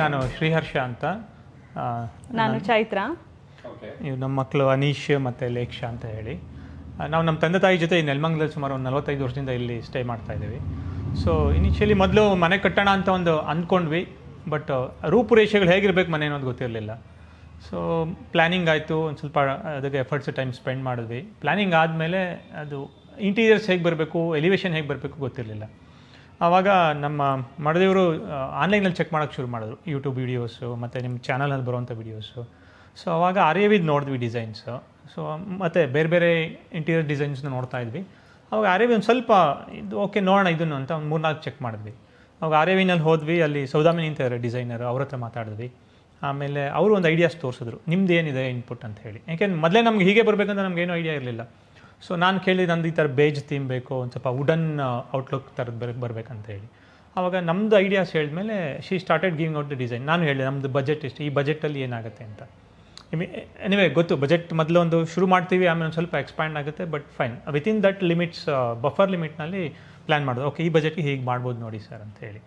ನಾನು ಶ್ರೀಹರ್ಷ ಅಂತ. ಆ, ನಾನು ಚೈತ್ರ. ನೀವು ನಮ್ಮ ಮಕ್ಕಳು ಅನೀಶ್ ಮತ್ತು ಲೇಕ್ಷ ಅಂತ ಹೇಳಿ. ಆ, ನಾವು ನಮ್ಮ ತಂದೆ ತಾಯಿ ಜೊತೆ ಈ ನೆಲಮಂಗಲದಲ್ಲಿ ಸುಮಾರು ಒಂದು ನಲವತ್ತೈದು ವರ್ಷದಿಂದ ಇಲ್ಲಿ ಸ್ಟೇ ಮಾಡ್ತಾ ಇದ್ದೀವಿ. ಸೊ ಇನಿಷಿಯಲಿ ಮೊದಲು ಮನೆ ಕಟ್ಟೋಣ ಅಂತ ಒಂದು ಅಂದ್ಕೊಂಡ್ವಿ ಬಟ್ ರೂಪುರೇಷೆಗಳು ಹೇಗಿರ್ಬೇಕು ಮನೆ ಅನ್ನೋದು ಗೊತ್ತಿರಲಿಲ್ಲ. ಸೊ ಪ್ಲ್ಯಾನಿಂಗ್ ಆಯಿತು ಒಂದು ಸ್ವಲ್ಪ ಅದಕ್ಕೆ ಎಫರ್ಟ್ಸ್ ಟೈಮ್ ಸ್ಪೆಂಡ್ ಮಾಡಿದ್ವಿ. ಪ್ಲ್ಯಾನಿಂಗ್ ಆದಮೇಲೆ ಅದು ಇಂಟೀರಿಯರ್ಸ್ ಹೇಗೆ ಬರಬೇಕು ಎಲಿವೇಷನ್ ಹೇಗೆ ಬರಬೇಕು ಗೊತ್ತಿರಲಿಲ್ಲ. ಆವಾಗ ನಮ್ಮ ಮಡದೇವರು ಆನ್ಲೈನಲ್ಲಿ ಚೆಕ್ ಮಾಡೋಕ್ಕೆ ಶುರು ಮಾಡಿದ್ರು. ಯೂಟ್ಯೂಬ್ ವೀಡಿಯೋಸು ಮತ್ತು ನಿಮ್ಮ ಚಾನಲಲ್ಲಿ ಬರುವಂಥ ವೀಡಿಯೋಸು ಸೊ ಅವಾಗ ಆರ್ಯವಿದ್ ನೋಡಿದ್ವಿ ಡಿಸೈನ್ಸು ಸೊ ಮತ್ತು ಬೇರೆ ಬೇರೆ ಇಂಟೀರಿಯರ್ ಡಿಸೈನ್ಸ್ನ ನೋಡ್ತಾ ಇದ್ವಿ. ಅವಾಗ ಆರ್ಯವಿ ಒಂದು ಸ್ವಲ್ಪ ಇದು ಓಕೆ ನೋಡೋಣ ಇದನ್ನು ಅಂತ ಒಂದು ಮೂರ್ನಾಲ್ಕು ಚೆಕ್ ಮಾಡಿದ್ವಿ. ಅವಾಗ ಆರ್ಯವಿನಲ್ಲಿ ಹೋದ್ವಿ, ಅಲ್ಲಿ ಸೌದಾಮಿನಿ ಅಂತ ಡಿಸೈನರ್ ಅವ್ರ ಹತ್ರ ಮಾತಾಡಿದ್ವಿ. ಆಮೇಲೆ ಅವರು ಒಂದು ಐಡಿಯಾಸ್ ತೋರಿಸಿದ್ರು. ನಿಮ್ದು ಏನಿದೆ ಇನ್ಪುಟ್ ಅಂತ ಹೇಳಿ. ಯಾಕೆಂದ್ರೆ ಮೊದಲೇ ನಮ್ಗೆ ಹೀಗೆ ಬರಬೇಕಂತ ಏನೂ ಐಡಿಯಾ ಇರಲಿಲ್ಲ. ಸೊ ನಾನು ಕೇಳಿದ್ದು ನಂದು ಈ ಥರ ಬೇಜ್ ಥೀಮ್ ಬೇಕು, ಒಂದು ಸ್ವಲ್ಪ ವುಡನ್ ಔಟ್ಲುಕ್ ಥರದ್ದು ಬರ, ಬರಬೇಕಂತ ಹೇಳಿ. ಆವಾಗ ನಮ್ಮದು ಐಡಿಯಾಸ್ ಹೇಳಿದ್ಮೇಲೆ she started giving out the design ನಾನು ಹೇಳಿದೆ ನಮ್ಮದು ಬಜೆಟ್ ಎಷ್ಟು? ಈ ಬಜೆಟಲ್ಲಿ ಏನಾಗುತ್ತೆ ಅಂತ. ಎನಿವೆ ಗೊತ್ತು ಬಜೆಟ್ ಮೊದಲು ಒಂದು ಶುರು ಮಾಡ್ತೀವಿ, ಆಮೇಲೆ ಒಂದು ಸ್ವಲ್ಪ ಎಕ್ಸ್ಪ್ಯಾಂಡ್ ಆಗುತ್ತೆ but fine within that limits buffer ಲಿಮಿಟ್ನಲ್ಲಿ plan ಮಾಡೋದು. ಓಕೆ ಈ ಬಜೆಟ್ಗೆ ಹೀಗೆ ಮಾಡ್ಬೋದು ನೋಡಿ ಸರ್ ಅಂತ ಹೇಳಿ.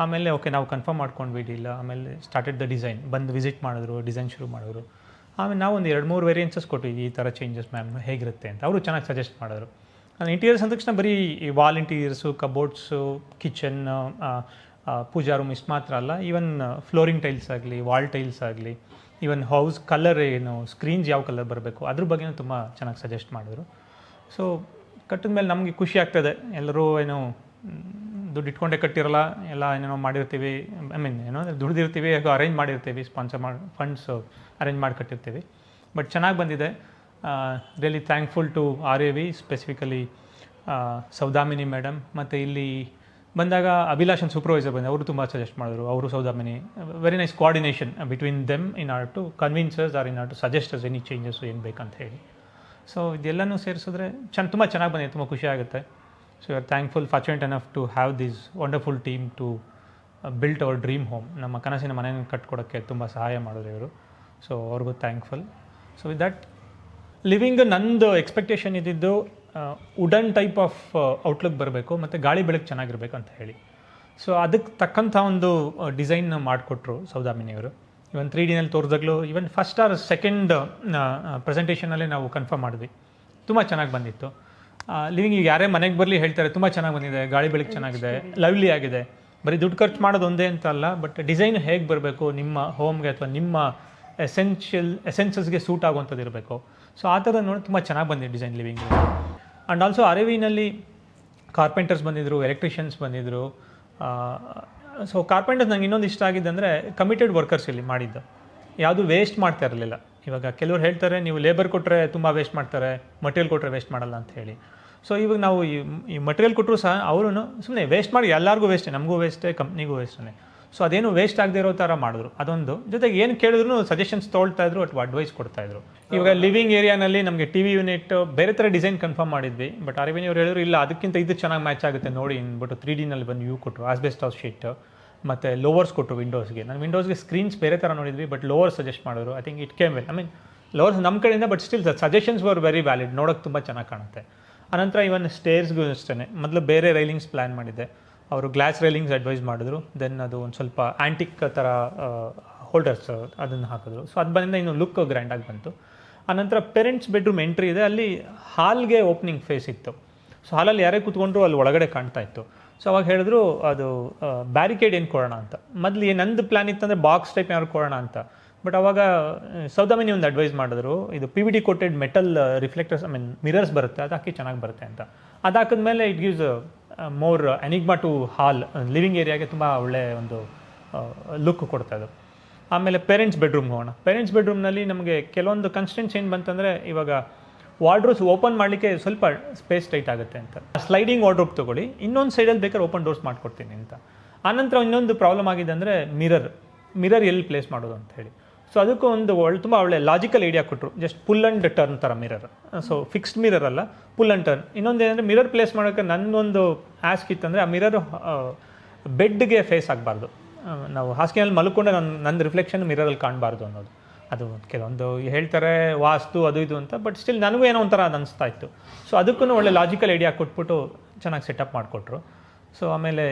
ಆಮೇಲೆ ಓಕೆ ನಾವು ಕನ್ಫರ್ಮ್ ಮಾಡ್ಕೊಂಡ್ವಿ ಇಲ್ಲ ಆಮೇಲೆ ಸ್ಟಾರ್ಟೆಡ್ ದ ಡಿಸೈನ್ ಬಂದು ವಿಸಿಟ್ ಮಾಡಿದ್ರು ಡಿಸೈನ್ ಶುರು ಮಾಡಿದ್ರು. ಆಮೇಲೆ ನಾವು ಒಂದು ಎರಡು ಮೂರು ವೇರಿಯನ್ಸಸ್ ಕೊಟ್ಟಿದ್ವಿ ಈ ಥರ ಚೇಂಜಸ್ ಮ್ಯಾಮ್ ಹೇಗಿರುತ್ತೆ ಅಂತ. ಅವರು ಚೆನ್ನಾಗಿ ಸಜೆಸ್ಟ್ ಮಾಡಿದ್ರು. ಇಂಟೀರಿಯರ್ಸ್ ಅಂದ ತಕ್ಷಣ ಬರೀ wall interiors cupboards kitchen puja room ಇಷ್ಟು ಮಾತ್ರ ಅಲ್ಲ ಈವನ್ ಫ್ಲೋರಿಂಗ್ ಟೈಲ್ಸ್ ಆಗಲಿ ವಾಲ್ ಟೈಲ್ಸ್ ಆಗಲಿ ಈವನ್ ಹೌಸ್ ಕಲರ್ ಏನು ಸ್ಕ್ರೀನ್ಸ್ ಯಾವ ಕಲರ್ ಬರಬೇಕು, ಅದ್ರ ಬಗ್ಗೆನೂ ತುಂಬ ಚೆನ್ನಾಗಿ ಸಜೆಸ್ಟ್ ಮಾಡಿದ್ರು. ಸೊ ಕಟ್ಟಿದ ಮೇಲೆ ನಮಗೆ ಖುಷಿ ಆಗ್ತದೆ. ಎಲ್ಲರೂ ಏನು ದುಡ್ಡು ಇಟ್ಕೊಂಡೆ ಕಟ್ಟಿರಲ್ಲ, ಎಲ್ಲ ಏನೇನೋ ಮಾಡಿರ್ತೀವಿ ಐ ಮೀನ್ ಏನೋ ದುಡ್ದಿರ್ತೀವಿ, ಹೇಗೋ ಅರೇಂಜ್ ಮಾಡಿರ್ತೀವಿ ಸ್ಪಾನ್ಸರ್ ಮಾಡಿ ಫಂಡ್ಸ್ ಅರೇಂಜ್ ಮಾಡಿ ಕಟ್ಟಿರ್ತೀವಿ. ಬಟ್ ಚೆನ್ನಾಗಿ ಬಂದಿದೆ. Really thankful to R A V specifically Saudamini madam ಮತ್ತು ಇಲ್ಲಿ ಬಂದಾಗ ಅಭಿಲಾಷನ್ ಸೂಪರ್ವೈಸರ್ ಬಂದೆ. ಅವರು ತುಂಬ ಸಜೆಸ್ಟ್ ಮಾಡಿದ್ರು. ಅವರು Saudamini very nice coordination between them in R to convincers R in R to suggests any changes ಏನು ಬೇಕಂತ ಹೇಳಿ. ಸೊ ಇದೆಲ್ಲನೂ ಸೇರಿಸಿದ್ರೆ ಚೆನ್ನ ತುಂಬ ಚೆನ್ನಾಗಿ ಬಂದಿದೆ. ತುಂಬ ಖುಷಿ ಆಗುತ್ತೆ. So you are thankful fortunate enough to have this wonderful team to built our dream home ನಮ್ಮ ಕನಸಿನ ಮನೆಯನ್ನು ಕಟ್ಕೊಡೋಕ್ಕೆ ತುಂಬ ಸಹಾಯ ಮಾಡಿದ್ರು ಇವರು. ಸೊ ಅವ್ರಿಗೂ thankful so with that living ನಂದು ಎಕ್ಸ್ಪೆಕ್ಟೇಷನ್ ಇದ್ದಿದ್ದು ವುಡನ್ ಟೈಪ್ ಆಫ್ ಔಟ್ಲುಕ್ ಬರಬೇಕು, ಮತ್ತು ಗಾಳಿ ಬೆಳಕು ಚೆನ್ನಾಗಿರ್ಬೇಕು ಅಂತ ಹೇಳಿ. ಸೊ ಅದಕ್ಕೆ ತಕ್ಕಂಥ ಒಂದು ಡಿಸೈನ್ ಮಾಡಿಕೊಟ್ರು ಸೌದಾಮಿನಿಯವರು ಇವನ್ ತ್ರೀ ಡಿನಲ್ಲಿ ತೋರಿದಾಗಲೂ ಇವನ್ ಫಸ್ಟ್ ಆರ್ ಸೆಕೆಂಡ್ ಪ್ರೆಸೆಂಟೇಷನಲ್ಲೇ ನಾವು ಕನ್ಫರ್ಮ್ ಮಾಡಿದ್ವಿ. ತುಂಬ ಚೆನ್ನಾಗಿ ಬಂದಿತ್ತು. ಲಿವಿಂಗ್ ಈಗ ಯಾರೇ ಮನೆಗೆ ಬರಲಿ ಹೇಳ್ತಾರೆ, ತುಂಬ ಚೆನ್ನಾಗಿ ಬಂದಿದೆ, ಗಾಳಿ ಬೆಳಕು ಚೆನ್ನಾಗಿದೆ ಲವ್ಲಿ ಆಗಿದೆ. ಬರೀ ದುಡ್ಡು ಖರ್ಚು ಮಾಡೋದು ಒಂದೇ ಅಂತ ಅಲ್ಲ ಬಟ್ ಡಿಸೈನ್ ಹೇಗೆ ಬರಬೇಕು, ನಿಮ್ಮ ಹೋಮ್ಗೆ ಅಥವಾ ನಿಮ್ಮ ಎಸೆನ್ಷಿಯಲ್ ಎಸೆನ್ಸಸ್ಗೆ ಸೂಟ್ ಆಗುವಂಥದ್ದು ಇರಬೇಕು. ಸೊ ಆ ಥರ ನೋಡಿ ತುಂಬ ಚೆನ್ನಾಗಿ ಬಂದಿದೆ ಡಿಸೈನ್ ಲಿವಿಂಗ್ ಆ್ಯಂಡ್ ಆಲ್ಸೋ ಅರೇವಿನಲ್ಲಿ ಕಾರ್ಪೆಂಟರ್ಸ್ ಬಂದಿದ್ದರು ಎಲೆಕ್ಟ್ರಿಷಿಯನ್ಸ್ ಬಂದಿದ್ದರು ಸೊ ಕಾರ್ಪೆಂಟರ್ಸ್ ನಂಗೆ ಇನ್ನೊಂದು ಇಷ್ಟ ಆಗಿದ್ದಂದರೆ ಕಮಿಟೆಡ್ ವರ್ಕರ್ಸ್ ಇಲ್ಲಿ ಮಾಡಿದ್ದು. ಯಾವುದು ವೇಸ್ಟ್ ಮಾಡ್ತಾ ಇರಲಿಲ್ಲ. ಇವಾಗ ಕೆಲವ್ರು ಹೇಳ್ತಾರೆ ನೀವು ಲೇಬರ್ ಕೊಟ್ಟರೆ ತುಂಬ ವೇಸ್ಟ್ ಮಾಡ್ತಾರೆ ಮಟೀರಿಯಲ್ ಕೊಟ್ಟರೆ ವೇಸ್ಟ್ ಮಾಡಲ್ಲ ಅಂತ ಹೇಳಿ. ಸೊ ಇವಾಗ ನಾವು ಈ ಈ ಮಟೀರಿಯಲ್ ಕೊಟ್ಟರು ಸಹ ಅವರು ಸುಮ್ಮನೆ ವೇಸ್ಟ್ ಮಾಡಿ ಎಲ್ಲರಿಗೂ ವೇಸ್ಟೇ ನಮಗೂ ವೇಸ್ಟೇ ಕಂಪ್ನಿಗೂ ವೇಸ್ಟೇ ಸೊ ಅದೇನು ವೇಸ್ಟ್ ಆಗದೆ ಇರೋ ಥರ ಮಾಡಿದ್ರು. ಅದೊಂದು. ಜೊತೆಗೆ ಏನು ಕೇಳಿದ್ರು ಸಜೆಷನ್ಸ್ ತೊಗೊಳ್ತಾ ಇದ್ರು ಅಥವಾ ಅಡ್ವೈಸ್ ಕೊಡ್ತಾ ಇದ್ರು. ಇವಾಗ ಲಿವಿಂಗ್ ಏರಿಯಾನಲ್ಲಿ ನಮಗೆ ಟಿ ವಿ ಯೂನಿಟ್ ಬೇರೆ ಥರ ಡಿಸೈನ್ ಕನ್ಫರ್ಮ್ ಮಾಡಿದ್ವಿ. ಬಟ್ ಅರವಿಂದ್ ಅವ್ರು ಹೇಳಿದ್ರು ಇಲ್ಲ ಅದಕ್ಕಿಂತ ಇದು ಚೆನ್ನಾಗಿ ಮ್ಯಾಚ್ ಆಗುತ್ತೆ ನೋಡಿ. ಅಂದ್ಬಿಟ್ಟು ತ್ರೀ ಡಿನಲ್ಲಿ ಬಂದು ಯೂ ಕೊಟ್ಟರು ಆಸ್ಬೆಸ್ಟ್ ಆಫ್ ಶೀಟ್ ಮತ್ತು ಲೋವರ್ಸ್ ಕೊಟ್ಟರು ವಿಂಡೋಸ್ಗೆ ನಾನು ವಿಂಡೋಸ್ಗೆ ಸ್ಕ್ರೀನ್ಸ್ ಬೇರೆ ಥರ ನೋಡಿದ್ವಿ ಬಟ್ ಲೋವರ್ ಸಜೆಸ್ಟ್ ಮಾಡಿದ್ರು. I think it came well I mean louvers ನಮ್ಮ ಕಡೆಯಿಂದ but still suggestions were very valid ನೋಡೋಕ್ಕೆ ತುಂಬ ಚೆನ್ನಾಗಿ ಕಾಣುತ್ತೆ. ಅನಂತರ ಇವನ್ ಸ್ಟೇರ್ಸ್ಗೂ ಅಷ್ಟೇ ಮೊದಲು ಬೇರೆ ರೈಲಿಂಗ್ಸ್ ಪ್ಲ್ಯಾನ್ ಮಾಡಿದ್ದೆ. ಅವರು ಗ್ಲಾಸ್ ರೈಲಿಂಗ್ಸ್ ಅಡ್ವೈಸ್ ಮಾಡಿದ್ರು. ದೆನ್ ಅದು ಒಂದು ಸ್ವಲ್ಪ ಆ್ಯಂಟಿಕ್ ಥರ ಹೋಲ್ಡರ್ಸ್ ಅದನ್ನು ಹಾಕಿದ್ರು. ಸೊ ಅದು ಬಂದಿಂದ ಇನ್ನು ಲುಕ್ ಗ್ರ್ಯಾಂಡಾಗಿ ಬಂತು. ಆನಂತರ ಪೇರೆಂಟ್ಸ್ ಬೆಡ್ರೂಮ್ ಎಂಟ್ರಿ ಇದೆ. ಅಲ್ಲಿ ಹಾಲ್ಗೆ ಓಪನಿಂಗ್ ಫೇಸ್ ಇತ್ತು. ಸೊ ಹಾಲಲ್ಲಿ ಯಾರೇ ಕೂತ್ಕೊಂಡ್ರು ಅಲ್ಲಿ ಒಳಗಡೆ ಕಾಣ್ತಾ ಇತ್ತು. ಸೊ ಅವಾಗ ಹೇಳಿದ್ರು, ಅದು ಬ್ಯಾರಿಕೇಡ್ ಏನು ಕೊಡೋಣ ಅಂತ. ಮೊದಲು ನಂದು ಪ್ಲ್ಯಾನ್ ಇತ್ತಂದರೆ ಬಾಕ್ಸ್ ಟೈಪ್ ಯಾರು ಕೊಡೋಣ ಅಂತ. ಬಟ್ ಅವಾಗ ಸೌದಾಮಿನಿ ಒಂದು ಅಡ್ವೈಸ್ ಮಾಡಿದ್ರು, ಇದು P V D coated metal reflectors I mean mirrors ಬರುತ್ತೆ, ಅದು ಹಾಕಿ ಚೆನ್ನಾಗಿ ಬರುತ್ತೆ ಅಂತ. ಅದು ಹಾಕಿದ್ಮೇಲೆ it gives more enigma to hall living ಏರಿಯಾಗೆ ತುಂಬ ಒಳ್ಳೆಯ ಒಂದು ಲುಕ್ ಕೊಡ್ತಾ ಅದು ಆಮೇಲೆ ಪೇರೆಂಟ್ಸ್ ಬೆಡ್ರೂಮ್ಗೆ ಹೋಗೋಣ. ಪೇರೆಂಟ್ಸ್ ಬೆಡ್ರೂಮ್ನಲ್ಲಿ ನಮಗೆ ಕೆಲವೊಂದು ಕನ್ಸ್ಟೆನ್ಸ್ ಏನು ಬಂತಂದರೆ, ಇವಾಗ ವಾರ್ಡ್ರೋಬ್ಸ್ ಓಪನ್ ಮಾಡಲಿಕ್ಕೆ ಸ್ವಲ್ಪ ಸ್ಪೇಸ್ ಟೈಟ್ ಆಗುತ್ತೆ ಅಂತ. ಸ್ಲೈಡಿಂಗ್ ವಾರ್ಡ್ರೋಪ್ ತೊಗೊಳ್ಳಿ. ಇನ್ನೊಂದು ಸೈಡಲ್ಲಿ ಬೇಕಾದ್ರೆ ಓಪನ್ ಡೋರ್ಸ್ ಮಾಡ್ಕೊಡ್ತೀನಿ ಅಂತ. ಆನಂತರ ಇನ್ನೊಂದು ಪ್ರಾಬ್ಲಮ್ ಆಗಿದೆ ಅಂದರೆ ಮಿರರ್ ಮಿರರ್ ಎಲ್ಲಿ ಪ್ಲೇಸ್ ಮಾಡೋದು ಅಂತ ಹೇಳಿ. ಸೊ ಅದಕ್ಕೂ ಒಂದು ಒಳ್ಳೆ, ತುಂಬ ಒಳ್ಳೆ ಲಾಜಿಕಲ್ ಐಡಿಯಾ ಕೊಟ್ಟರು ಜಸ್ಟ್ ಪುಲ್ ಆ್ಯಂಡ್ ಟರ್ನ್ ಥರ ಮಿರರ್ ಸೊ ಫಿಕ್ಸ್ಡ್ ಮಿರರ್ ಅಲ್ಲ ಪುಲ್ ಆ್ಯಂಡ್ ಟರ್ನ್ ಇನ್ನೊಂದು ಏನಂದರೆ ಮಿರರ್ ಪ್ಲೇಸ್ ಮಾಡೋಕ್ಕೆ ನನ್ನೊಂದು ಆಸ್ಕ್ ಇತ್ತಂದರೆ ಆ ಮಿರರ್ ಬೆಡ್ಗೆ ಫೇಸ್ ಆಗಬಾರ್ದು. ನಾವು ಹಾಸಿಗೆಯಲ್ಲಿ ಮಲ್ಕೊಂಡೆ ನನ್ನ ನನ್ನ ರಿಫ್ಲೆಕ್ಷನ್ ಮಿರರಲ್ಲಿ ಕಾಣಬಾರ್ದು ಅನ್ನೋದು. ಅದು ಕೆಲವೊಂದು ಹೇಳ್ತಾರೆ, ವಾಸ್ತು, ಅದು ಇದು ಅಂತ ಬಟ್ ಸ್ಟಿಲ್ ನನಗೂ ಏನೋ ಒಂಥರ ಅದು ಅನಿಸ್ತಾ ಇತ್ತು. ಸೊ ಅದಕ್ಕೂ ಒಳ್ಳೆ ಲಾಜಿಕಲ್ ಐಡಿಯಾ ಕೊಟ್ಬಿಟ್ಟು ಚೆನ್ನಾಗಿ ಸೆಟಪ್ ಮಾಡಿಕೊಟ್ರು. ಸೊ ಆಮೇಲೆ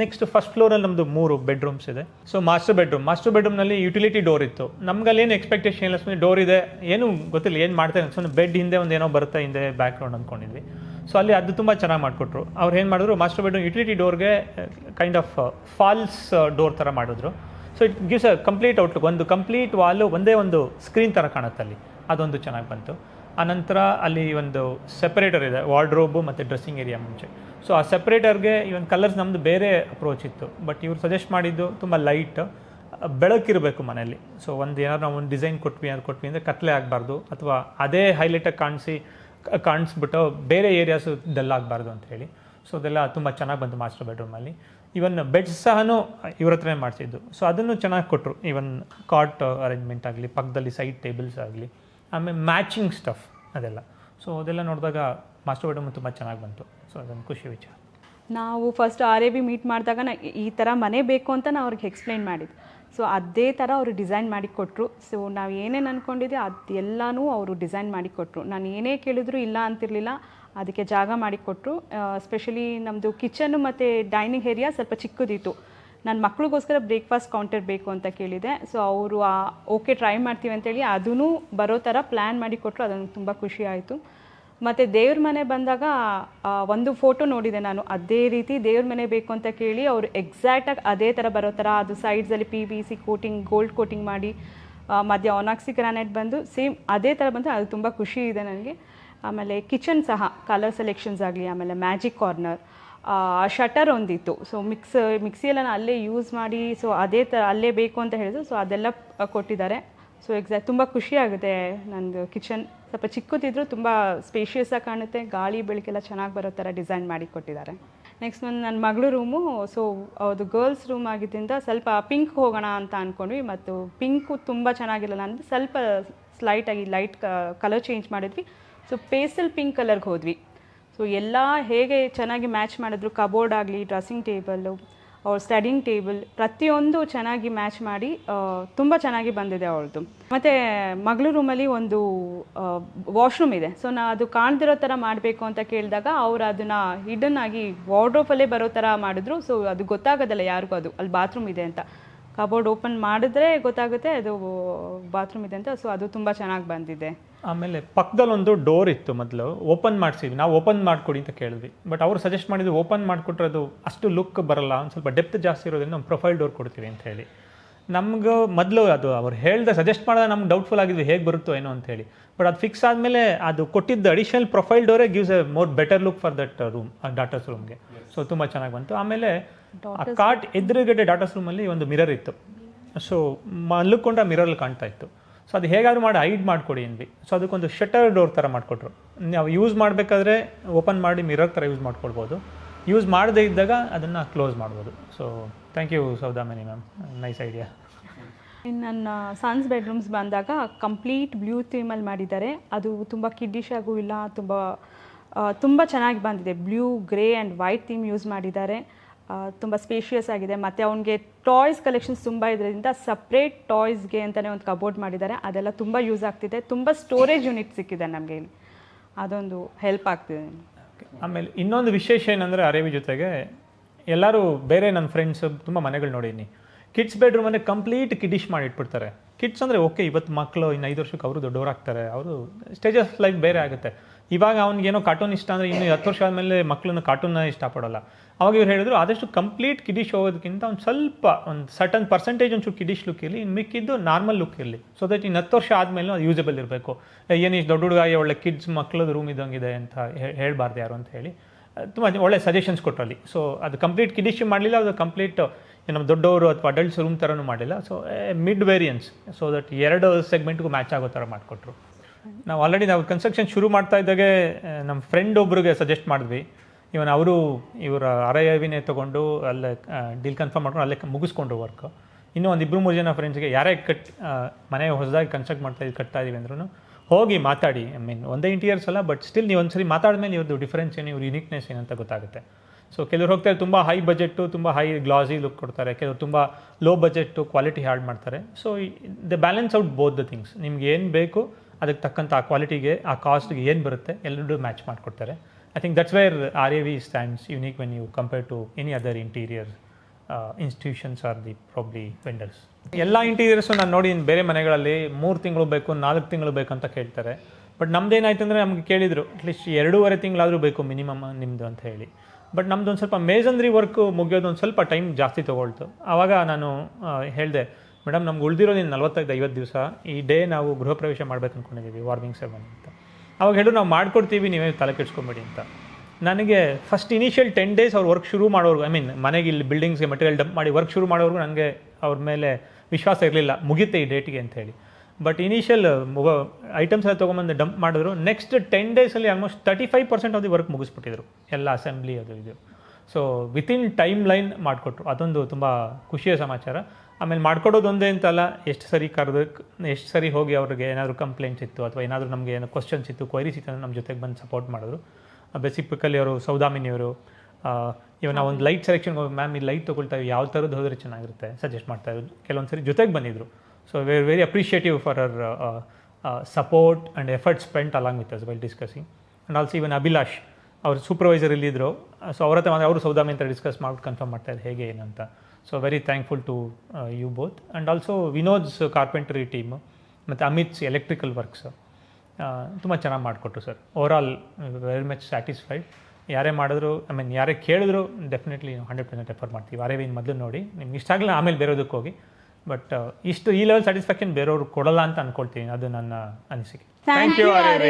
ನೆಕ್ಸ್ಟ್ ಫಸ್ಟ್ ಫ್ಲೋರಲ್ಲಿ ನಮ್ಮದು ಮೂರು ಬೆಡ್ರೂಮ್ಸ್ ಇದೆ. ಸೊ ಮಾಸ್ಟರ್ ಬೆಡ್ರೂಮ್ ಮಾಸ್ಟರ್ ಬೆಡ್ರೂಮ್ನಲ್ಲಿ ಯುಟಿಲಿಟಿ ಡೋರ್ ಇತ್ತು. ನಮ್ಗಲ್ಲಿ ಏನು ಎಕ್ಸ್ಪೆಕ್ಟೇಷನ್ ಇಲ್ಲ ಸುಮ್ಮನೆ ಡೋರ್ ಇದೆ. ಏನು ಗೊತ್ತಿಲ್ಲ, ಏನು ಮಾಡ್ತಾರೆ ಸುಮ್ಮನೆ ಬೆಡ್ ಹಿಂದೆ ಒಂದು ಏನೋ ಬರುತ್ತೆ, ಹಿಂದೆ ಬ್ಯಾಕ್ ಗ್ರೌಂಡ್ ಅಂದ್ಕೊಂಡಿದ್ವಿ ಸೊ ಅಲ್ಲಿ ಅದು ತುಂಬ ಚೆನ್ನಾಗಿ ಮಾಡಿಕೊಟ್ರು. ಅವ್ರು ಏನು ಮಾಡಿದ್ರು ಮಾಸ್ಟರ್ ಬೆಡ್ರೂಮ್ ಯುಟಿಲಿಟಿ ಡೋರ್ಗೆ ಕೈಂಡ್ ಆಫ್ ಫಾಲ್ಸ್ ಡೋರ್ ಥರ ಮಾಡಿದ್ರು. So it gives a complete outlook ಒಂದು ಕಂಪ್ಲೀಟ್ ವಾಲು ಒಂದೇ ಒಂದು ಸ್ಕ್ರೀನ್ ಥರ ಕಾಣುತ್ತೆ ಅಲ್ಲಿ. ಅದೊಂದು ಚೆನ್ನಾಗಿ ಬಂತು. ಆನಂತರ ಅಲ್ಲಿ ಒಂದು ಸೆಪರೇಟರ್ ಇದೆ ವಾರ್ಡ್ರೋಬು ಮತ್ತು ಡ್ರೆಸ್ಸಿಂಗ್ ಏರಿಯಾ ಮುಂಚೆ. ಸೊ ಆ ಸೆಪ್ರೇಟರ್ಗೆ ಇವನ್ ಕಲರ್ಸ್ ನಮ್ಮದು ಬೇರೆ ಅಪ್ರೋಚ್ ಇತ್ತು. ಬಟ್ ಇವ್ರು ಸಜೆಸ್ಟ್ ಮಾಡಿದ್ದು ತುಂಬ ಲೈಟ್ ಬೆಳಕಿರಬೇಕು ಮನೆಯಲ್ಲಿ. ಸೊ ಒಂದು ಏನಾದ್ರು ನಾವು ಒಂದು ಡಿಸೈನ್ ಕೊಟ್ವಿ ಅದು ಕೊಟ್ವಿ ಅಂದರೆ ಕತ್ಲೆ ಆಗಬಾರ್ದು ಅಥವಾ ಅದೇ ಹೈಲೈಟಾಗಿ ಕಾಣಿಸಿ, ಕಾಣಿಸ್ಬಿಟ್ಟು ಬೇರೆ ಏರಿಯಾಸು ಡಲ್ ಆಗಬಾರ್ದು ಅಂತ ಹೇಳಿ. ಸೊ ಅದೆಲ್ಲ ತುಂಬ ಚೆನ್ನಾಗಿ ಬಂತು ಮಾಸ್ಟರ್ ಬೆಡ್ರೂಮಲ್ಲಿ ಇವನ್ ಬೆಡ್ಸ್ ಸಹನೂ ಇವ್ರ ಹತ್ರನೇ ಮಾಡಿಸಿದ್ದು. ಸೊ ಅದನ್ನು ಚೆನ್ನಾಗಿ ಕೊಟ್ಟರು ಇವನ್ ಕಾಟ್ ಅರೇಂಜ್ಮೆಂಟ್ ಆಗಲಿ, ಪಕ್ಕದಲ್ಲಿ ಸೈಡ್ ಟೇಬಲ್ಸ್ ಆಗಲಿ, ಆಮೇಲೆ ಮ್ಯಾಚಿಂಗ್ ಸ್ಟಫ್ ಅದೆಲ್ಲ. ಸೊ ಅದೆಲ್ಲ ನೋಡಿದಾಗ ಮಾಸ್ಟರ್ ಬೆಡ್ರೂಮ್ ತುಂಬ ಚೆನ್ನಾಗಿ ಬಂತು. ಸೊ ಅದೊಂದು ಖುಷಿ ವಿಚಾರ. ನಾವು first R A B meet ಮಾಡಿದಾಗ ನಾ ಈ ಥರ ಮನೆ ಬೇಕು ಅಂತ ನಾವು ಅವ್ರಿಗೆ ಎಕ್ಸ್ಪ್ಲೈನ್ ಮಾಡಿದ್ದು. ಸೊ ಅದೇ ಥರ ಅವರು ಡಿಸೈನ್ ಮಾಡಿ ಕೊಟ್ಟರು ಸೊ ನಾವು ಏನೇನು ಅಂದ್ಕೊಂಡಿದ್ದೆ ಅದೆಲ್ಲನೂ ಅವರು ಡಿಸೈನ್ ಮಾಡಿ ಕೊಟ್ಟರು ನಾನು ಏನೇ ಕೇಳಿದ್ರು ಇಲ್ಲ ಅಂತಿರಲಿಲ್ಲ. ಅದಕ್ಕೆ ಜಾಗ ಮಾಡಿಕೊಟ್ರು ಸ್ಪೆಷಲಿ ನಮ್ಮದು ಕಿಚನ್ನು ಮತ್ತು ಡೈನಿಂಗ್ ಏರಿಯಾ ಸ್ವಲ್ಪ ಚಿಕ್ಕದಿತ್ತು. ನನ್ನ ಮಕ್ಳಿಗೋಸ್ಕರ ಬ್ರೇಕ್ಫಾಸ್ಟ್ ಕೌಂಟರ್ ಬೇಕು ಅಂತ ಕೇಳಿದೆ. ಸೊ ಅವರು ಓಕೆ ಟ್ರೈ ಮಾಡ್ತೀವಿ ಅಂತೇಳಿ ಅದೂ ಬರೋ ಥರ ಪ್ಲ್ಯಾನ್ ಮಾಡಿ ಕೊಟ್ಟರು ಅದೊಂದು ತುಂಬ ಖುಷಿ ಆಯಿತು. ಮತ್ತು ದೇವ್ರ ಮನೆ ಬಂದಾಗ ಒಂದು ಫೋಟೋ ನೋಡಿದೆ ನಾನು. ಅದೇ ರೀತಿ ದೇವ್ರ ಮನೆ ಬೇಕು ಅಂತ ಕೇಳಿ ಅವರು ಎಕ್ಸಾಕ್ಟಾಗಿ ಅದೇ ಥರ ಬರೋ ಥರ ಅದು ಸೈಡ್ಸಲ್ಲಿ P B C coating gold coating ಮಾಡಿ ಆ, ಮಧ್ಯ ಒನಾಕ್ಸಿ ಗ್ರಾನೈಟ್ ಬಂದು ಸೇಮ್ ಅದೇ ಥರ ಬಂದು ಅದು ತುಂಬ ಖುಷಿ ಇದೆ ನನಗೆ. ಆಮೇಲೆ ಕಿಚನ್ ಸಹ ಕಲರ್ ಸೆಲೆಕ್ಷನ್ಸ್ ಆಗಲಿ, ಆಮೇಲೆ ಮ್ಯಾಜಿಕ್ ಕಾರ್ನರ್ ಶಟರ್ ಒಂದಿತ್ತು. ಸೊ ಮಿಕ್ಸ್ ಮಿಕ್ಸಿಯೆಲ್ಲ ನಾನು ಅಲ್ಲೇ ಯೂಸ್ ಮಾಡಿ ಸೊ ಅದೇ ಥರ ಅಲ್ಲೇ ಬೇಕು ಅಂತ ಹೇಳಿದ್ರು. ಸೊ ಅದೆಲ್ಲ ಕೊಟ್ಟಿದ್ದಾರೆ. ಸೊ ಎಕ್ಸಾಕ್ಟ್ ತುಂಬ ಖುಷಿ ಆಗುತ್ತೆ ನಂದು ಕಿಚನ್. ಸ್ವಲ್ಪ ಚಿಕ್ಕದಿದ್ರು ತುಂಬ ಸ್ಪೇಷಿಯಸ್ಸಾಗಿ ಕಾಣುತ್ತೆ. ಗಾಳಿ, ಬೆಳಕೆಲ್ಲ ಚೆನ್ನಾಗಿ ಬರೋ ಥರ ಡಿಸೈನ್ ಮಾಡಿ ಕೊಟ್ಟಿದ್ದಾರೆ. ನೆಕ್ಸ್ಟ್ ಒಂದು ನನ್ನ ಮಗಳು ರೂಮು. ಸೊ ಅದು ಗರ್ಲ್ಸ್ ರೂಮ್ ಆಗಿದ್ದರಿಂದ ಸ್ವಲ್ಪ ಪಿಂಕ್ ಹೋಗೋಣ ಅಂತ ಅಂದ್ಕೊಂಡ್ವಿ ಮತ್ತು ಪಿಂಕು ತುಂಬ ಚೆನ್ನಾಗಿರಲ್ಲ ಅಂದರೆ ಸ್ವಲ್ಪ ಸ್ಲೈಟಾಗಿ ಲೈಟ್ ಕಲರ್ ಚೇಂಜ್ ಮಾಡಿದ್ವಿ. ಸೊ ಪೇಸಲ್ ಪಿಂಕ್ ಕಲರ್ಗೆ ಹೋದ್ವಿ. ಸೊ ಎಲ್ಲ ಹೇಗೆ ಚೆನ್ನಾಗಿ ಮ್ಯಾಚ್ ಮಾಡಿದ್ರು ಕಬೋರ್ಡ್ ಆಗಲಿ ಡ್ರೆಸ್ಸಿಂಗ್ ಟೇಬಲ್ಲು ಅವ್ರ ಸ್ಟಡಿಂಗ್ ಟೇಬಲ್ ಪ್ರತಿಯೊಂದು ಚೆನ್ನಾಗಿ ಮ್ಯಾಚ್ ಮಾಡಿ ತುಂಬ ಚೆನ್ನಾಗಿ ಬಂದಿದೆ ಅವಳದು ಮತ್ತು ಮಗಳು ರೂಮಲ್ಲಿ ಒಂದು ವಾಶ್ರೂಮ್ ಇದೆ. ಸೊ ನಾ ಅದು ಕಾಣ್ದಿರೋ ಥರ ಮಾಡಬೇಕು ಅಂತ ಕೇಳಿದಾಗ ಅವ್ರು ಅದನ್ನು ಹಿಡನ್ ಆಗಿ ವಾರ್ಡ್ರೋಫಲ್ಲೇ ಬರೋ ಥರ ಮಾಡಿದ್ರು. ಸೊ ಅದು ಗೊತ್ತಾಗೋದಲ್ಲ ಯಾರಿಗೂ ಅದು, ಅಲ್ಲಿ ಬಾತ್ರೂಮ್ ಇದೆ ಅಂತ. ಕಬೋರ್ಡ್ ಓಪನ್ ಮಾಡಿದ್ರೆ ಗೊತ್ತಾಗುತ್ತೆ ಅದು ಬಾತ್ರೂಮ್ ಇದೆ ಅಂತ. ಸೊ ಅದು ತುಂಬ ಚೆನ್ನಾಗಿ ಬಂದಿದೆ. ಆಮೇಲೆ ಪಕ್ಕದಲ್ಲಿ ಒಂದು ಡೋರ್ ಇತ್ತು ಮೊದಲು ಓಪನ್ ಮಾಡಿಸಿದ್ವಿ. ನಾವು ಓಪನ್ ಮಾಡಿಕೊಡಿ ಅಂತ ಕೇಳಿದ್ವಿ. ಬಟ್ ಅವರು ಸಜೆಸ್ಟ್ ಮಾಡಿದ್ದು ಓಪನ್ ಮಾಡಿಕೊಟ್ರೆ ಅದು ಅಷ್ಟು ಲುಕ್ ಬರಲ್ಲ ಒಂದು ಸ್ವಲ್ಪ ಡೆಪ್ತ್ ಜಾಸ್ತಿ ಇರೋದ್ರಿಂದ ನಾವು ಪ್ರೊಫೈಲ್ ಡೋರ್ ಕೊಡ್ತೀವಿ ಅಂತ ಹೇಳಿ. ನಮ್ಗೆ ಮೊದಲು ಅದು ಅವ್ರು ಹೇಳ್ದೆ ಸಜೆಸ್ಟ್ ಮಾಡಿದಾಗ ನಮ್ಗೆ ಡೌಟ್ಫುಲ್ ಆಗಿದ್ವಿ ಹೇಗೆ ಬರುತ್ತೋ ಏನೋ ಅಂತ ಹೇಳಿ. ಬಟ್ ಅದು ಫಿಕ್ಸ್ ಆದಮೇಲೆ ಅದು ಕೊಟ್ಟಿದ್ದ additional profile ಡೋರೇ gives a more better look for that room daughters ರೂಮ್ಗೆ ಸೊ ತುಂಬ ಚೆನ್ನಾಗಿ ಬಂತು. ಆಮೇಲೆ ಆ ಕಾಟ್ ಎದುರುಗಡೆ ಡಾಟರ್ಸ್ ರೂಮಲ್ಲಿ ಒಂದು ಮಿರರ್ ಇತ್ತು. ಸೊ ಮಲ್ಕೊಂಡ್ರೆ ಮಿರರಲ್ಲಿ ಕಾಣ್ತಾ ಇತ್ತು. ಸೊ ಅದು ಹೇಗಾದರೂ ಮಾಡಿ ಹೈಡ್ ಮಾಡಿಕೊಡಿ ಅಂದ್ವಿ. ಸೊ ಅದಕ್ಕೊಂದು ಶಟರ್ ಡೋರ್ ಥರ ಮಾಡಿಕೊಟ್ರು. ನಾವು ಯೂಸ್ ಮಾಡಬೇಕಾದ್ರೆ ಓಪನ್ ಮಾಡಿ ಮಿರರ್ ಥರ ಯೂಸ್ ಮಾಡ್ಕೊಳ್ಬೋದು. ಯೂಸ್ ಮಾಡದೇ ಇದ್ದಾಗ ಅದನ್ನು ಕ್ಲೋಸ್ ಮಾಡ್ಬೋದು. So thank you Soudamini ma'am nice idea ಇನ್ನು ನನ್ನ ಸನ್ಸ್ ಬೆಡ್ರೂಮ್ಸ್ ಬಂದಾಗ ಕಂಪ್ಲೀಟ್ ಬ್ಲೂ ಥೀಮಲ್ಲಿ ಮಾಡಿದ್ದಾರೆ. ಅದು ತುಂಬ ಕಿಡ್ಡಿಶ್ ಆಗೂ ಇಲ್ಲ, ತುಂಬ ತುಂಬ ಚೆನ್ನಾಗಿ ಬಂದಿದೆ. Blue grey and white theme use ಮಾಡಿದ್ದಾರೆ. ತುಂಬ ಸ್ಪೇಷಿಯಸ್ ಆಗಿದೆ. ಮತ್ತು ಅವನಿಗೆ ಟಾಯ್ಸ್ ಕಲೆಕ್ಷನ್ಸ್ ತುಂಬ ಇದರಿಂದ ಸಪ್ರೇಟ್ ಟಾಯ್ಸ್ಗೆ ಅಂತಲೇ ಒಂದು ಕಬೋರ್ಡ್ ಮಾಡಿದ್ದಾರೆ. ಅದೆಲ್ಲ ತುಂಬ ಯೂಸ್ ಆಗ್ತಿದೆ. ತುಂಬ ಸ್ಟೋರೇಜ್ ಯೂನಿಟ್ ಸಿಕ್ಕಿದೆ ನಮಗೆ ಇಲ್ಲಿ. ಅದೊಂದು ಹೆಲ್ಪ್ ಆಗ್ತಿದೆ ಆಮೇಲೆ ಇನ್ನೊಂದು ವಿಶೇಷ ಏನಂದರೆ ಅರೇವಿ ಜೊತೆಗೆ ಎಲ್ಲರೂ ಬೇರೆ ನನ್ನ ಫ್ರೆಂಡ್ಸ್ ತುಂಬ ಮನೆಗಳು ನೋಡೀನಿ ಕಿಡ್ಸ್ ಬೆಡ್ರೂಮನ್ನೇ ಕಂಪ್ಲೀಟ್ ಕಿಡಿಶ್ ಮಾಡಿ ಇಟ್ಬಿಡ್ತಾರೆ ಕಿಡ್ಸ್ ಅಂದರೆ ಓಕೆ ಇವತ್ತು ಮಕ್ಕಳು ಇನ್ನು ಐದು ವರ್ಷಕ್ಕೆ ಅವರು ದೊಡ್ಡವರಾಗ್ತಾರೆ. ಅವರು ಸ್ಟೇಜ್ ಆಫ್ ಲೈಫ್ ಬೇರೆ ಆಗುತ್ತೆ. ಇವಾಗ ಅವನಿಗೇನೋ ಕಾರ್ಟೂನ್ ಇಷ್ಟ ಅಂದರೆ ಇನ್ನು ಹತ್ತು ವರ್ಷ ಆದಮೇಲೆ ಮಕ್ಕಳನ್ನ ಕಾರ್ಟೂನ್ನ ಇಷ್ಟಪಡೋಲ್ಲ. ಅವಾಗ ಇವ್ರು ಹೇಳಿದ್ರು, ಆದಷ್ಟು ಕಂಪ್ಲೀಟ್ ಕಿಡಿಶ್ ಹೋಗೋದಕ್ಕಿಂತ ಒಂದು ಸ್ವಲ್ಪ, ಒಂದು ಸಟನ್ ಪರ್ಸೆಂಟೇಜ್ ಒಂಚೂರು ಕಿಡಿಶ್ ಲುಕ್ ಇರಲಿ ಮಿಕ್ಕಿದ್ದು ನಾರ್ಮಲ್ ಲುಕ್ ಇರಲಿ. ಸೊ ದಟ್ ಇನ್ನು ಹತ್ತು ವರ್ಷ ಆದಮೇಲೆ ಅದು ಯೂಸಬಲ್ ಇರಬೇಕು. ಏನು ಇಷ್ಟು ದೊಡ್ಡ ಹುಡುಗ ಒಳ್ಳೆ ಕಿಡ್ಸ್ ಮಕ್ಕಳದ್ದು ರೂಮ್ ಇದ್ದಂಗಿದೆ ಅಂತ ಹೇಳಬಾರ್ದು ಯಾರು ಅಂತ ಹೇಳಿ. ತುಂಬ ಒಳ್ಳೆ ಸಜೆಷನ್ಸ್ ಕೊಟ್ಟರಲ್ಲಿ. ಸೊ ಅದು ಕಂಪ್ಲೀಟ್ ಕಿಡಿಶ್ ಮಾಡಲಿಲ್ಲ, ಅದು ಕಂಪ್ಲೀಟ್ ನಮ್ಮ ದೊಡ್ಡವರು ಅಥವಾ ಅಡಲ್ಟ್ಸ್ ರೂಮ್ ಥರನೂ ಮಾಡಿಲ್ಲ so mid variance so that ಎರಡು ಸೆಗ್ಮೆಂಟ್ಗೂ ಮ್ಯಾಚ್ ಆಗೋ ಥರ ಮಾಡಿಕೊಟ್ರು. ನಾವು ಆಲ್ರೆಡಿ ನಾವು ಕನ್ಸ್ಟ್ರಕ್ಷನ್ ಶುರು ಮಾಡ್ತಾ ಇದ್ದಾಗೆ ನಮ್ಮ ಫ್ರೆಂಡ್ ಒಬ್ರಿಗೆ ಸಜೆಸ್ಟ್ ಮಾಡಿದ್ವಿ. ಇವನ್ ಅವರು ಇವರ ಆರ್ ಐ ತೊಗೊಂಡು ಅಲ್ಲೇ ಡೀಲ್ ಕನ್ಫರ್ಮ್ ಮಾಡ್ಕೊಂಡು ಅಲ್ಲೇ ಮುಗಿಸ್ಕೊಂಡ್ರು ವರ್ಕ್ ಇನ್ನೂ ಒಂದು ಇಬ್ಬರು ಮೂರು ಜನ ಫ್ರೆಂಡ್ಸ್ಗೆ ಯಾರೇ ಕಟ್ ಮನೆ ಹೊಸದಾಗಿ ಕನ್ಸ್ಟ್ರಕ್ಟ್ ಮಾಡ್ತಾ ಇದ್ದೀವಿ ಕಟ್ತಾ ಇದ್ದೀವಿ ಅಂದ್ರೂ ಹೋಗಿ ಮಾತಾಡಿ. ಐ ಮೀನ್ ಒಂದೇ ಇಂಟೀರಿಯರ್ಸ್ ಅಲ್ಲ ಬಟ್ ಸ್ಟಿಲ್ ನೀವು ಒಂದ್ಸರಿ ಮಾತಾಡಿದ್ಮೇಲೆ ಇವ್ರದ್ದು ಡಿಫ್ರೆನ್ಸ್ ಏನು, ಇವ್ರ ಯುನಿಕ್ನೆಸ್ ಏನಂತ ಗೊತ್ತಾಗುತ್ತೆ. ಸೊ ಕೆಲವ್ರು ಹೋಗ್ತಾರೆ, ತುಂಬ ಹೈ ಬಜೆಟ್ಟು ತುಂಬ ಹೈ ಗ್ಲಾಸಿ ಲುಕ್ ಕೊಡ್ತಾರೆ. ಕೆಲವರು ತುಂಬ ಲೋ ಬಜೆಟ್ಟು ಕ್ವಾಲಿಟಿ ಹ್ಯಾಡ್ ಮಾಡ್ತಾರೆ. So the balance out both the things ನಿಮ್ಗೆ ಏನು ಬೇಕು ಅದಕ್ಕೆ ತಕ್ಕಂಥ ಆ ಕ್ವಾಲಿಟಿಗೆ ಆ ಕಾಸ್ಟ್ಗೆ ಏನು ಬರುತ್ತೆ ಎಲ್ಲರೂ ಮ್ಯಾಚ್ ಮಾಡಿಕೊಡ್ತಾರೆ. I think that's where R A V stands unique when you compare to any other interior institutions are the probably vendors ಎಲ್ಲ ಇಂಟೀರಿಯರ್ಸು ನಾನು ನೋಡಿ ಬೇರೆ ಮನೆಗಳಲ್ಲಿ ಮೂರು ತಿಂಗಳು ಬೇಕು, ನಾಲ್ಕು ತಿಂಗಳು ಬೇಕು ಅಂತ ಕೇಳ್ತಾರೆ. ಬಟ್ ನಮ್ದೇನಾಯ್ತು ಅಂದರೆ ನಮ್ಗೆ ಕೇಳಿದರು ಅಟ್ಲೀಸ್ಟ್ ಎರಡೂವರೆ ತಿಂಗಳಾದರೂ ಬೇಕು ಮಿನಿಮಮ್ ನಿಮ್ಮದು ಅಂತ ಹೇಳಿ. ಬಟ್ ನಮ್ದು ಒಂದು ಸ್ವಲ್ಪ ಮೇಜಂದ್ರಿ ವರ್ಕ್ ಮುಗಿಯೋದು ಒಂದು ಸ್ವಲ್ಪ ಟೈಮ್ ಜಾಸ್ತಿ ತೊಗೊಳ್ತು. ಆವಾಗ ನಾನು ಹೇಳಿದೆ ಮೇಡಮ್, ನಮ್ಗೆ ಉಳಿದಿರೋದು ನಲ್ವತ್ತೈದು, ಐವತ್ತು ದಿವಸ ಈ ಡೇ ನಾವು ಗೃಹ ಪ್ರವೇಶ ಮಾಡ್ಬೇಕು ಅಂದ್ಕೊಂಡಿದ್ದೀವಿ ವಾರ್ನಿಂಗ್ ಸೆವೆನ್ ಅಂತ. ಅವಾಗ ಹೇಳು, ನಾವು ಮಾಡ್ಕೊಡ್ತೀವಿ, ನೀವೇ ತಲೆ ಕೆಡ್ಸ್ಕೊಂಬೇಡಿ ಅಂತ. ನನಗೆ ಫಸ್ಟ್ ಇನಿಷಿಯಲ್ ಟೆನ್ ಡೇಸ್ ಅವ್ರು ವರ್ಕ್ ಶುರು ಮಾಡೋರ್ಗು ಐ ಮೀನ್ ಮನೆಗೆ ಇಲ್ಲಿ ಬಿಲ್ಡಿಂಗ್ಸ್ಗೆ ಮೆಟೀರಿಯಲ್ ಡಂಪ್ ಮಾಡಿ ವರ್ಕ್ ಶುರು ಮಾಡೋರ್ಗು ನನಗೆ ಅವ್ರ ಮೇಲೆ ವಿಶ್ವಾಸ ಇರಲಿಲ್ಲ ಮುಗಿಯುತ್ತೆ ಈ ಡೇಟಿಗೆ ಅಂತ ಹೇಳಿ ಬಟ್ ಇನಿಷಿಯಲ್ ಐಟಮ್ಸ್ ಎಲ್ಲ ತೊಗೊಂಬಂದು ಡಂಪ್ ಮಾಡಿದ್ರು ನೆಕ್ಸ್ಟ್ ಟೆನ್ ಡೇಸಲ್ಲಿ almost thirty five percent of the work ಮುಗಿಸ್ಬಿಟ್ಟಿದ್ರು, ಎಲ್ಲ ಅಸೆಂಬ್ಲಿ ಅದು ಇದು. ಸೊ ವಿತಿನ್ ಟೈಮ್ ಲೈನ್ ಮಾಡಿಕೊಟ್ರು, ಅದೊಂದು ತುಂಬ ಖುಷಿಯ ಸಮಾಚಾರ. ಆಮೇಲೆ ಮಾಡ್ಕೊಡೋದು ಒಂದೇ ಅಂತಲ್ಲ, ಎಷ್ಟು ಸರಿ ಕರೆದು, ಎಷ್ಟು ಸರಿ ಹೋಗಿ ಅವ್ರಿಗೆ ಏನಾದರೂ ಕಂಪ್ಲೇಂಟ್ಸ್ ಇತ್ತು ಅಥವಾ ಏನಾದರೂ ನಮಗೆ ಏನೋ ಕ್ವಶನ್ಸ್ ಇತ್ತು ಕ್ವೈರೀಸ್ ಇತ್ತು ಅಂದರೆ ನಮ್ಮ ಜೊತೆಗೆ ಬಂದು ಸಪೋರ್ಟ್ ಮಾಡಿದ್ರು. ಬೆಸಿಪಿಕಲಿ ಅವರು ಸೌದಾಮಿನಿಯವರು ಇವಾಗ ನಾವು ಒಂದು ಲೈಟ್ ಸೆಲೆಕ್ಷನ್ ಹೋಗಿ ಮ್ಯಾಮ್ ಈ ಲೈಟ್ ತೊಗೊಳ್ತಾ ಯಾವ ಥರದ್ದು ಹೋದರೆ ಚೆನ್ನಾಗಿರುತ್ತೆ ಸಜೆಸ್ಟ್ ಮಾಡ್ತಾ ಇದ್ರು. ಕೆಲವೊಂದು ಸರಿ ಜೊತೆಗೆ ಬಂದಿದ್ರು. So very very appreciative for our support and effort spent along with us while discussing and also even Abhilash ಅವ್ರ ಸೂಪರ್ವೈಸರ್ ಇಲ್ಲಿದ್ದರು ಸೊ ಅವ್ರ ಹತ್ರ ಅವರು ಸೌದಾಮಿ ಅಂತ ಡಿಸ್ಕಸ್ ಮಾಡ್ಬಿಟ್ಟು ಕನ್ಫರ್ಮ್ ಮಾಡ್ತಾ ಇದ್ದಾರೆ ಹೇಗೆ ಏನಂತ so very thankful to you both and also Vinod's carpentry team ಮತ್ತು ಅಮಿತ್ಸ್ ಎಲೆಕ್ಟ್ರಿಕಲ್ ವರ್ಕ್ಸ್ ತುಂಬ ಚೆನ್ನಾಗಿ ಮಾಡಿಕೊಟ್ರು sir overall very much satisfied ಯಾರೇ ಮಾಡಿದ್ರು ಐ ಮೀನ್ ಯಾರೇ ಕೇಳಿದ್ರು ಡೆಫಿನೆಟ್ಲಿ ಹಂಡ್ರೆಡ್ ಪರ್ಸೆಂಟ್ ರೆಫರ್ ಮಾಡ್ತೀವಿ. ಆರೇ ಇನ್ನು ಮೊದಲು ನೋಡಿ. ನಿಮ್ಗೆ ಇಷ್ಟ ಆಗಲಿಲ್ಲ ಆಮೇಲೆ ಬೇರೋದಕ್ಕೆ ಹೋಗಿ. ಬಟ್ ಇಷ್ಟು ಈ ಲೆವೆಲ್ ಸ್ಯಾಟಿಸ್ಫ್ಯಾಕ್ಷನ್ ಬೇರೆಯವ್ರು ಕೊಡಲ್ಲ ಅಂತ ಅಂದ್ಕೊಳ್ತೀನಿ ಅದು ನನ್ನ ಅನಿಸಿಕೆ. Thank you are